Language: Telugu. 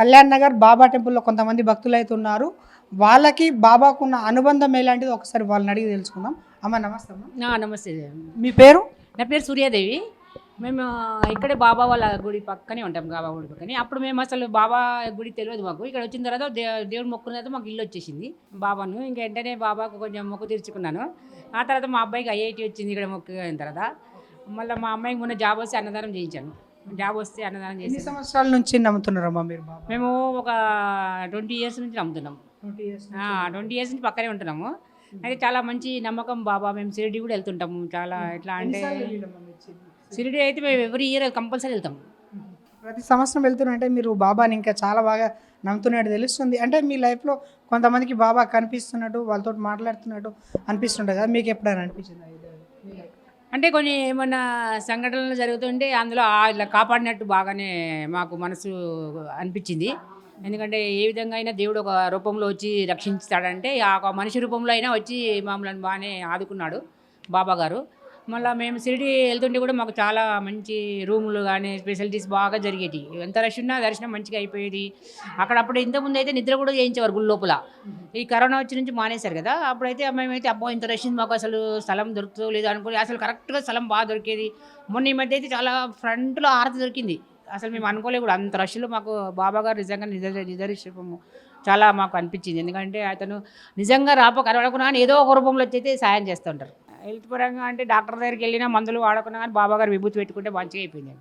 కళ్యాణ్ నగర్ బాబా టెంపుల్లో కొంతమంది భక్తులు అయితే ఉన్నారు. వాళ్ళకి బాబాకు ఉన్న అనుబంధం ఎలాంటిది ఒకసారి వాళ్ళని అడిగి తెలుసుకుందాం. అమ్మ నమస్తే అమ్మ. నా నమస్తే. మీ పేరు? నా పేరు సూర్యాదేవి. మేము ఇక్కడే బాబా వాళ్ళ గుడి పక్కనే ఉంటాం బాబా గుడి పక్కనే. అప్పుడు మేము అసలు బాబా గుడి తెలియదు మాకు. ఇక్కడ వచ్చిన తర్వాత దేవుడు మొక్కున్న తర్వాత మాకు ఇల్లు వచ్చేసింది బాబాను. ఇంకా వెంటనే బాబాకు కొంచెం మొక్కు తీర్చుకున్నాను. ఆ తర్వాత మా అబ్బాయికి ఐఐటి వచ్చింది ఇక్కడ మొక్కు అయిన తర్వాత. మళ్ళీ మా అమ్మాయికి మొన్న జాబ్ వస్తే అన్నదానం చేయించాను. జాబ్ వస్తే అన్నదానం ఎన్ని చేసి సంవత్సరాల నుంచి నమ్ముతున్నారమ్మా మీరు బాబా? మేము ఒక ట్వంటీ ఇయర్స్ నుంచి నమ్ముతున్నాం. ట్వంటీ ఇయర్స్ ట్వంటీ ఇయర్స్ నుంచి పక్కనే ఉంటున్నాము. అయితే చాలా మంచి నమ్మకం బాబా. మేము షిరిడి కూడా వెళ్తుంటాము. చాలా ఎట్లా అంటే షిరిడి? అయితే మేము ఎవ్రీ ఇయర్ కంపల్సరీ వెళ్తాం. ప్రతి సంవత్సరం వెళ్తున్నారంటే మీరు బాబాని ఇంకా చాలా బాగా నమ్ముతున్నట్టు తెలుస్తుంది. అంటే మీ లైఫ్లో కొంతమందికి బాబా కనిపిస్తున్నట్టు వాళ్ళతో మాట్లాడుతున్నట్టు అనిపిస్తుంటుంది కదా. మీకు ఎప్పుడైనా అనిపించింది అంటే కొన్ని ఏమన్నా సంఘటనలు జరుగుతుంటే అందులో ఇలా కాపాడినట్టు బాగానే మాకు మనసు అనిపించింది. ఎందుకంటే ఏ విధంగా అయినా దేవుడు ఒక రూపంలో వచ్చి రక్షించుతాడంటే ఆ ఒక మనిషి రూపంలో అయినా వచ్చి మమ్మల్ని బాగానే ఆదుకున్నాడు బాబా గారు మళ్ళీ మేము షిరిడి వెళ్తుంటే కూడా మాకు చాలా మంచి రూములు కానీ ఫెసిలిటీస్ బాగా జరిగేవి ఎంత రష్ ఉన్నా దర్శనం మంచిగా అయిపోయేది. అక్కడ అప్పుడు ఇంతకుముందు అయితే నిద్ర కూడా చేయించేవారు గుడి లోపల. ఈ కరోనా వచ్చి నుంచి మానేశారు కదా. అప్పుడైతే మేమైతే అబ్బో ఇంత రష్ మాకు అసలు స్థలం దొరుకుతూ లేదో అనుకుని అసలు కరెక్ట్గా స్థలం బాగా దొరికేది. మొన్న ఈ మధ్య అయితే చాలా ఫ్రంట్లో ఆరతి దొరికింది. అసలు మేము అనుకోలేదు కూడా. అంత రష్లో మాకు బాబా గారు నిజంగా నిజ నిదర్శనము చాలా మాకు అనిపించింది. ఎందుకంటే అతను నిజంగా రాప కనబడకున్నా ఏదో ఒక రూపంలో వచ్చి అయితే సాయం చేస్తుంటారు హెల్త్ పరంగా అంటే డాక్టర్ దగ్గరికి వెళ్ళినా మందులు వాడకుండా కానీ బాబాగారు విభూతి పెట్టుకుంటే మంచిగా అయిపోయింది.